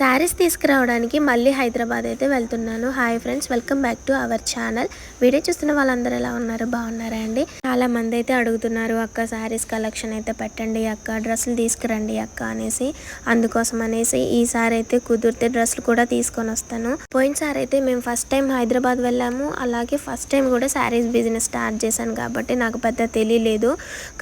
శారీస్ తీసుకురావడానికి మళ్ళీ హైదరాబాద్ అయితే వెళ్తున్నాను. Hi friends welcome back to our channel. Video చూస్తున్న వాళ్ళందరూ ఎలా ఉన్నారు? బాగున్నారా అండి? చాలా మంది అయితే అడుగుతున్నారు అక్క శారీస్ కలెక్షన్ అయితే పెట్టండి అక్క డ్రెస్సులు తీసుకురండి అక్క అనేసి. అందుకోసం అనేసి ఈసారి అయితే కుదిరితే డ్రెస్సులు కూడా తీసుకొని వస్తాను. పోయినసారి అయితే మేము ఫస్ట్ టైం హైదరాబాద్ వెళ్ళాము. అలాగే ఫస్ట్ టైం కూడా శారీస్ బిజినెస్ స్టార్ట్ చేశాను కాబట్టి నాకు పెద్ద తెలియలేదు.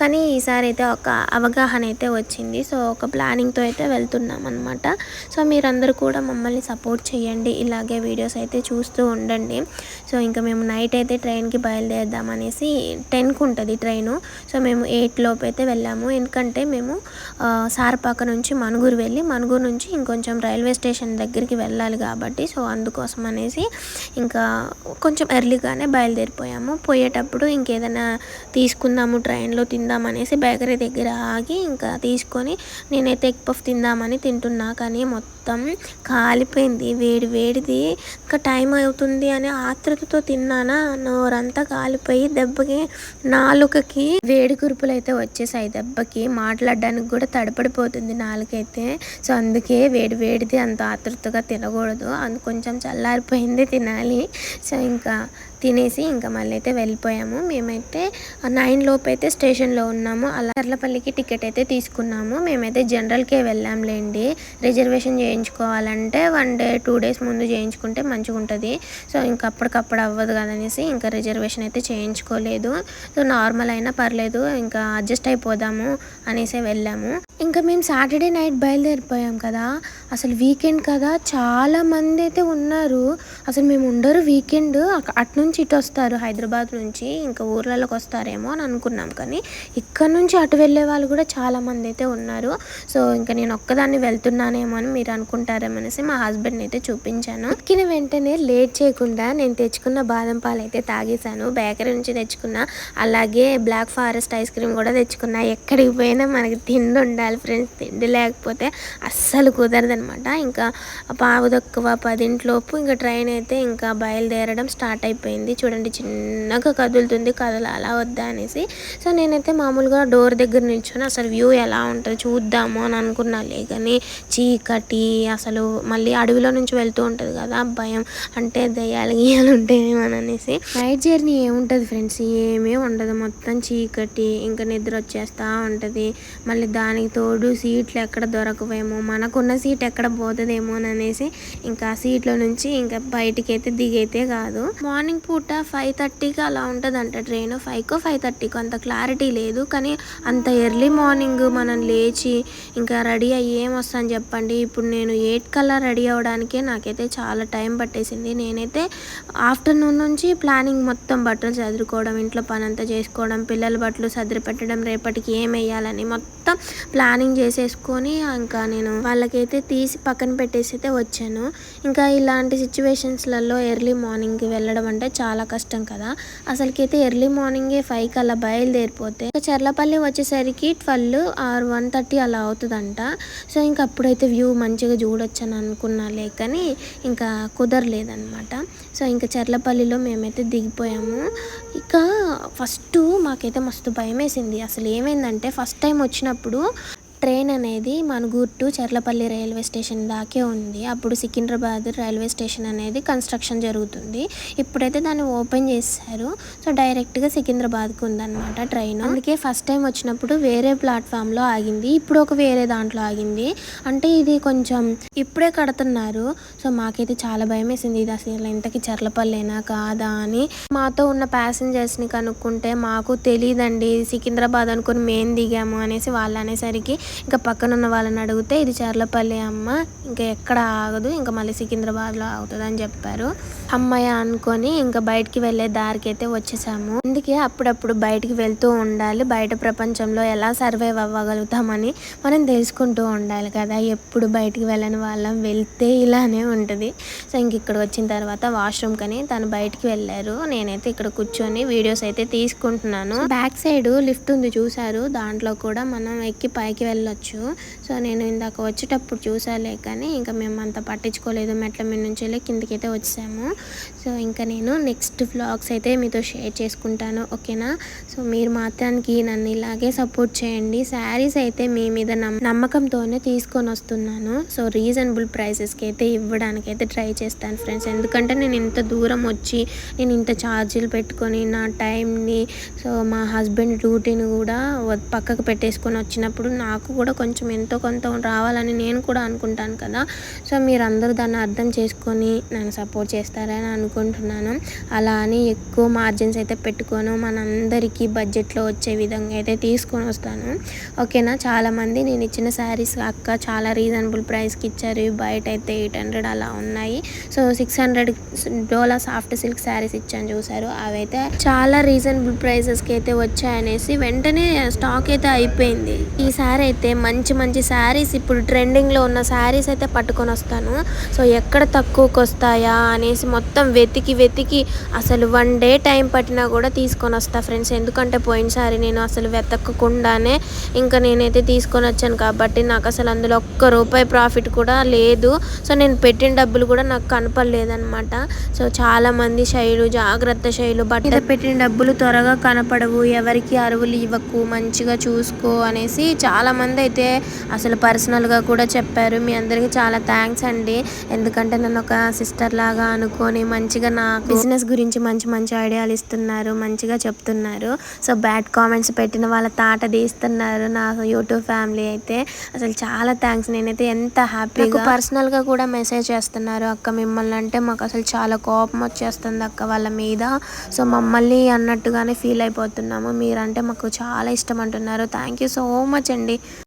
కానీ ఈసారి అయితే ఒక అవగాహన అయితే వచ్చింది. సో ఒక ప్లానింగ్తో అయితే వెళ్తున్నాం అనమాట సో మీరందరూ కూడా మమ్మల్ని సపోర్ట్ చేయండి. ఇలాగే వీడియోస్ అయితే చూస్తూ ఉండండి. సో ఇంకా మేము నైట్ అయితే ట్రైన్కి బయలుదేరదాం అనేసి టెన్కి ఉంటుంది ట్రైను. సో మేము ఎయిట్ లోపు అయితే వెళ్ళాము. ఎందుకంటే మేము సార్పాక సారపాక నుంచి మనుగురు వెళ్ళి మనుగురు నుంచి ఇంకొంచెం రైల్వే స్టేషన్ దగ్గరికి వెళ్ళాలి కాబట్టి సో అందుకోసం అనేసి ఇంకా కొంచెం ఎర్లీగానే బయలుదేరిపోయాము. పోయేటప్పుడు ఇంకేదైనా తీసుకుందాము ట్రైన్లో తిందామనేసి బేకరీ దగ్గర ఆగి ఇంకా తీసుకొని నేనైతే ఎగ్ పఫ్ తిందామని తింటున్నా కానీ మొత్తం మొత్తం కాలిపోయింది. వేడి వేడిది. ఇంకా టైం అవుతుంది అని ఆతృతతో తిన్నానా? నోరంతా కాలిపోయి దెబ్బకి నాలుకకి వేడి కురుపులు అయితే వచ్చేసాయి దెబ్బకి. మాట్లాడడానికి కూడా తడపడిపోతుంది నాలుకైతే. సో అందుకే వేడి వేడిది అంత ఆతృతగా తినకూడదు. అందు కొంచెం చల్లారిపోయింది తినాలి. సో ఇంకా తినేసి ఇంకా మళ్ళీ అయితే వెళ్ళిపోయాము. మేమైతే నైన్ లోపు అయితే స్టేషన్లో ఉన్నాము. అలా చర్లపల్లికి టికెట్ అయితే తీసుకున్నాము. మేమైతే జనరల్కే వెళ్ళాంలేండి. రిజర్వేషన్ చేయించుకోవాలంటే వన్ డే టూ డేస్ ముందు చేయించుకుంటే మంచిగా ఉంటుంది సో ఇంకా అప్పటికప్పుడు అవ్వదు కదనేసి ఇంకా రిజర్వేషన్ అయితే చేయించుకోలేదు. సో నార్మల్ అయినా పర్లేదు ఇంకా అడ్జస్ట్ అయిపోదాము అనేసి వెళ్ళాము. ఇంకా మేము సాటర్డే నైట్ బయలుదేరిపోయాం కదా. అసలు వీకెండ్ కదా. చాలా మంది అయితే ఉన్నారు. అసలు మేము ఉండరు వీకెండ్. అక- అటు నుంచి ఇటు వస్తారు హైదరాబాద్ నుంచి ఇంకా ఊర్లలోకి వస్తారేమో అని అనుకున్నాం. కానీ ఇక్కడ నుంచి అటు వెళ్ళే వాళ్ళు కూడా చాలా మంది అయితే ఉన్నారు. సో ఇంకా నేను ఒక్కదాన్ని వెళ్తున్నానేమో అని మీరు అనుకుంటారేమనేసి మా హస్బెండ్ని అయితే చూపించాను. ఎక్కిన వెంటనే లేట్ చేయకుండా నేను తెచ్చుకున్న బాదం పాలు అయితే తాగేశాను. బేకరీ నుంచి తెచ్చుకున్న అలాగే బ్లాక్ ఫారెస్ట్ ఐస్ క్రీమ్ కూడా తెచ్చుకున్న. ఎక్కడికి పోయినా మనకి తిండి ఉండాలి ఫ్రెండ్స్ తిండి లేకపోతే అస్సలు కుదరదనమాట ఇంకా పావు తక్కువ పదింట్లోపు ఇంకా ట్రైన్ అయితే ఇంకా బయలుదేరడం స్టార్ట్ అయిపోయింది. చూడండి చిన్నగా కదులుతుంది. కదలాలా వద్దా అనేసి. సో నేనైతే మామూలుగా డోర్ దగ్గర నిల్చొని అసలు వ్యూ ఎలా ఉంటుంది చూద్దాము అని అనుకున్నాలే కానీ చీకటి అసలు మళ్ళీ అడవిలో నుంచి వెళ్తూ ఉంటుంది కదా భయం. అంటే దయ్యాలు గీయాలు ఉంటాయేమో అని అనేసి. నైట్ జర్నీ ఏముంటుంది ఫ్రెండ్స్? ఏమీ ఉండదు. మొత్తం చీకటి ఇంకా నిద్ర వచ్చేస్తూ ఉంటుంది. మళ్ళీ దానికి తోడు సీట్లు ఎక్కడ దొరకవేమో మనకున్న సీట్ ఎక్కడ పోతుందేమో అని అనేసి ఇంకా సీట్లో నుంచి ఇంకా బయటికి అయితే దిగైతే కాదు. మార్నింగ్ పూట ఫైవ్ థర్టీకి అలా ఉంటుందంట ట్రైన్ ఫైవ్కో ఫైవ్ థర్టీకో అంత క్లారిటీ లేదు. కానీ అంత ఎర్లీ మార్నింగ్ మనం లేచి ఇంకా రెడీ అయ్యి ఏం వస్తాను చెప్పండి? ఇప్పుడు నేను ఎయిట్ కల్లా రెడీ అవ్వడానికే నాకైతే చాలా టైం పట్టేసింది. నేనైతే ఆఫ్టర్నూన్ నుంచి ప్లానింగ్ మొత్తం బట్టలు చదువుకోవడం ఇంట్లో పని అంతా చేసుకోవడం పిల్లల బట్టలు సర్ది పెట్టడం రేపటికి ఏం వేయాలని మొత్తం ప్లానింగ్ చేసేసుకొని ఇంకా నేను వాళ్ళకైతే తీసి పక్కన పెట్టేసి అయితే వచ్చాను. ఇంకా ఇలాంటి సిచ్యువేషన్స్లలో ఎర్లీ మార్నింగ్కి వెళ్ళడం అంటే చాలా కష్టం కదా. అసలుకైతే ఎర్లీ మార్నింగే ఫైవ్కి అలా బయలుదేరిపోతే చర్లపల్లి వచ్చేసరికి ట్వెల్వ్ ఆర్ వన్ థర్టీ అలా అవుతుందంట. సో ఇంకా అప్పుడైతే వ్యూ మంచిగా చూడొచ్చని అనుకున్నాలే కానీ ఇంకా కుదరలేదన్నమాట. సో ఇంకా చర్లపల్లిలో మేమైతే దిగిపోయాము. ఇక ఫస్ట్ మాకైతే మస్తు భయం వేసింది అసలు ఏమైందంటే ఫస్ట్ టైం వచ్చినప్పుడు ట్రైన్ అనేది Manuguru to Cherlapally railway station దాకే ఉంది. అప్పుడు సికింద్రాబాద్ రైల్వే స్టేషన్ అనేది కన్స్ట్రక్షన్ జరుగుతుంది. ఇప్పుడైతే దాన్ని ఓపెన్ చేశారు. సో డైరెక్ట్గా సికింద్రాబాద్కి ఉందన్నమాట ట్రైన్. అందుకే ఫస్ట్ టైం వచ్చినప్పుడు వేరే ప్లాట్ఫామ్లో ఆగింది. ఇప్పుడు ఒక వేరే దాంట్లో ఆగింది. అంటే ఇది కొంచెం ఇప్పుడే కడుతున్నారు. సో మాకైతే చాలా భయం వేసింది ఇది అసలు ఇంతకి చర్లపల్లేనా కాదా అని. మాతో ఉన్న ప్యాసింజర్స్ని కనుక్కుంటే మాకు తెలియదండి సికింద్రాబాద్ అనుకుని మేము దిగాము అనేసి వాళ్ళు అనేసరికి ఇంకా పక్కన ఉన్న వాళ్ళని అడిగితే ఇది చర్లపల్లి అమ్మ ఇంకా ఎక్కడ ఆగదు ఇంకా మళ్ళీ సికింద్రాబాద్లో ఆగుతుంది అని చెప్పారు. అమ్మాయి అనుకొని ఇంకా బయటికి వెళ్ళే దారికి అయితే వచ్చేసాము. అందుకే అప్పుడప్పుడు బయటికి వెళ్తూ ఉండాలి. బయట ప్రపంచంలో ఎలా సర్వైవ్ అవ్వగలుగుతామని మనం తెలుసుకుంటూ ఉండాలి కదా. ఎప్పుడు బయటికి వెళ్ళని వాళ్ళం వెళ్తే ఇలానే ఉంటుంది. సో ఇంక ఇక్కడ వచ్చిన తర్వాత వాష్రూమ్ కని తను బయటికి వెళ్ళారు. నేనైతే ఇక్కడ కూర్చొని వీడియోస్ అయితే తీసుకుంటున్నాను. బ్యాక్ సైడ్ లిఫ్ట్ ఉంది చూసారు దాంట్లో కూడా మనం ఎక్కి పైకి వెళ్ళొచ్చు. సో నేను ఇందాక వచ్చేటప్పుడు చూసాలే కానీ ఇంకా మేము అంత పట్టించుకోలేదు. మెట్ల మీద నుంచి వెళ్ళి కిందకి అయితే వచ్చాము. సో ఇంకా నేను నెక్స్ట్ వ్లాగ్స్ అయితే మీతో షేర్ చేసుకుంటాను. ఓకేనా? సో మీరు మాత్రానికి నన్ను ఇలాగే సపోర్ట్ చేయండి. శారీస్ అయితే మీ మీద నమ్మకంతోనే తీసుకొని వస్తున్నాను. సో రీజనబుల్ ప్రైసెస్కి అయితే ఇవ్వడానికి అయితే ట్రై చేస్తాను ఫ్రెండ్స్. ఎందుకంటే నేను ఇంత దూరం వచ్చి నేను ఇంత ఛార్జీలు పెట్టుకొని నా టైంని సో మా హస్బెండ్ డ్యూటీని కూడా పక్కకు పెట్టేసుకొని వచ్చినప్పుడు నాకు కూడా కొంచెం ఎంతో కొంత రావాలని నేను కూడా అనుకుంటాను కదా. సో మీరందరూ దాన్ని అర్థం చేసుకొని నన్ను సపోర్ట్ చేస్తారని అనుకుంటున్నాను. అలా అని ఎక్కువ మార్జిన్స్ అయితే పెట్టుకోను. మనందరికీ బడ్జెట్లో వచ్చే విధంగా అయితే తీసుకొని వస్తాను. ఓకేనా? చాలామంది నేను ఇచ్చిన శారీస్ అక్క చాలా రీజనబుల్ ప్రైస్కి ఇచ్చారు. బయట అయితే ఎయిట్ హండ్రెడ్ అలా ఉన్నాయి. So six hundred Dola soft silk sarees ఇచ్చాను చూసారు అవైతే చాలా రీజనబుల్ ప్రైసెస్కి అయితే వచ్చాయనేసి వెంటనే స్టాక్ అయితే అయిపోయింది. ఈ శారీ అయితే అయితే మంచి మంచి శారీస్ ఇప్పుడు ట్రెండింగ్లో ఉన్న శారీస్ అయితే పట్టుకొని వస్తాను. సో ఎక్కడ తక్కువకి వస్తాయా అనేసి మొత్తం వెతికి వెతికి అసలు వన్ డే టైం పట్టినా కూడా తీసుకొని వస్తా ఫ్రెండ్స్. ఎందుకంటే పోయినసారి నేను అసలు వెతకకుండానే ఇంకా నేనైతే తీసుకొని వచ్చాను కాబట్టి నాకు అసలు అందులో ఒక్క రూపాయి ప్రాఫిట్ కూడా లేదు. సో నేను పెట్టిన డబ్బులు కూడా నాకు కనపడలేదనమాట సో చాలామంది శైలు జాగ్రత్త శైలు బట్ట పెట్టిన డబ్బులు త్వరగా కనపడవు. ఎవరికి అరువులు ఇవ్వకు. మంచిగా చూసుకో అనేసి చాలా మంది అయితే అసలు పర్సనల్గా కూడా చెప్పారు. మీ అందరికీ చాలా థ్యాంక్స్ అండి. ఎందుకంటే నన్ను ఒక సిస్టర్ లాగా అనుకొని మంచిగా నా బిజినెస్ గురించి మంచి మంచి ఐడియాలు ఇస్తున్నారు మంచిగా చెప్తున్నారు. సో బ్యాడ్ కామెంట్స్ పెట్టిన వాళ్ళ తాట తీస్తున్నారు నా యూట్యూబ్ ఫ్యామిలీ అయితే. అసలు చాలా థ్యాంక్స్. నేనైతే ఎంత హ్యాపీగా పర్సనల్గా కూడా మెసేజ్ చేస్తున్నారు. అక్క మిమ్మల్ని అంటే మాకు అసలు చాలా కోపం వచ్చేస్తుంది అక్క వాళ్ళ మీద. సో మమ్మల్ని అన్నట్టుగానే ఫీల్ అయిపోతున్నాము. మీరంటే మాకు చాలా ఇష్టం అంటున్నారు. థ్యాంక్ యూ సో మచ్ అండి.